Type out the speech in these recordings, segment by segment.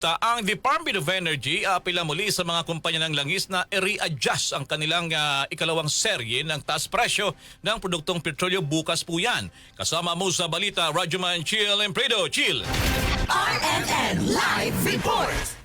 Ta- Ang Department of Energy apila muli sa mga kumpanya ng langis na i-readjust ang kanilang ah, ikalawang serye ng taas presyo ng produktong petrolyo bukas po yan. Kasama mo sa balita, Rajuman Chill Empredo. Chill! RMN Live Report.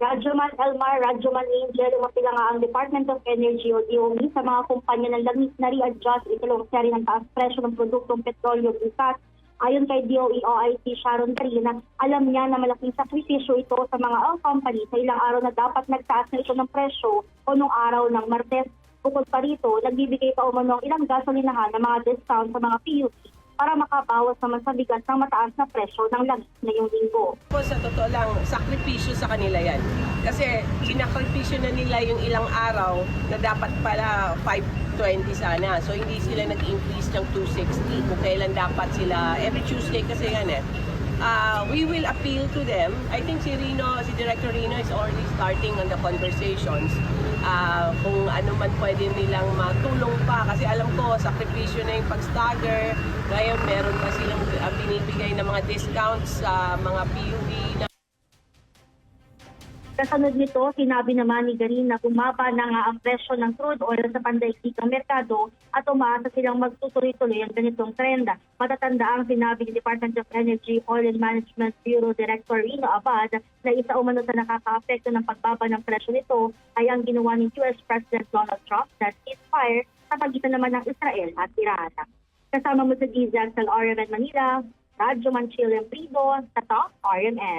Radyoman Elmar, Radyoman Angel, umapila nga ang Department of Energy o DOE sa mga kumpanya ng langis na re-adjust ikalawang seri ng taas presyo ng produktong petrolyo bukas. Ayon kay DOE OIC Sharon Carina, alam niya na malaking sakripisyo ito sa mga oil company sa ilang araw na dapat nagtaas na ito ng presyo o nung araw ng Martes. Bukod pa rito, nagbibigay pa umano ang ilang gasolinahan ng mga discount sa mga PUC para makabawas naman sa bigas ng mataas na presyo ng langis ngayong linggo. po sa totoo lang, sakripisyo sa kanila yan. Kasi sinakripisyo na nila yung ilang araw na dapat pala 520 sana. So hindi sila nag-increase ng 260 kung kailan dapat sila. Every Tuesday kasi yan eh. Uh, we will appeal to them. I think si Rino, si Director Rino is already starting on the conversations. Ah, kung ano man pwede nilang matulong pa. Kasi alam ko, sakripisyo na yung pag-stagger. Ngayon, meron pa silang ah, binibigay na mga discounts sa mga PUV na Kasunod nito, sinabi naman ni Garin na bumaba na nga ang presyo ng crude oil sa pandaigdigang merkado at umaasa silang magtutuloy-tuloy ang ganitong trend. Matatanda ang sinabi ni Department of Energy Oil and Management Bureau Director Rino Abad na isa umano sa nakaka-apekto ng pagbaba ng presyo nito ay ang ginawa ni US President Donald Trump na ceasefire sa pagitan naman ng Israel at Iran. Kasama mo sa Gizag sa RMN Manila, Radyo Manchil Prido sa Top RMN.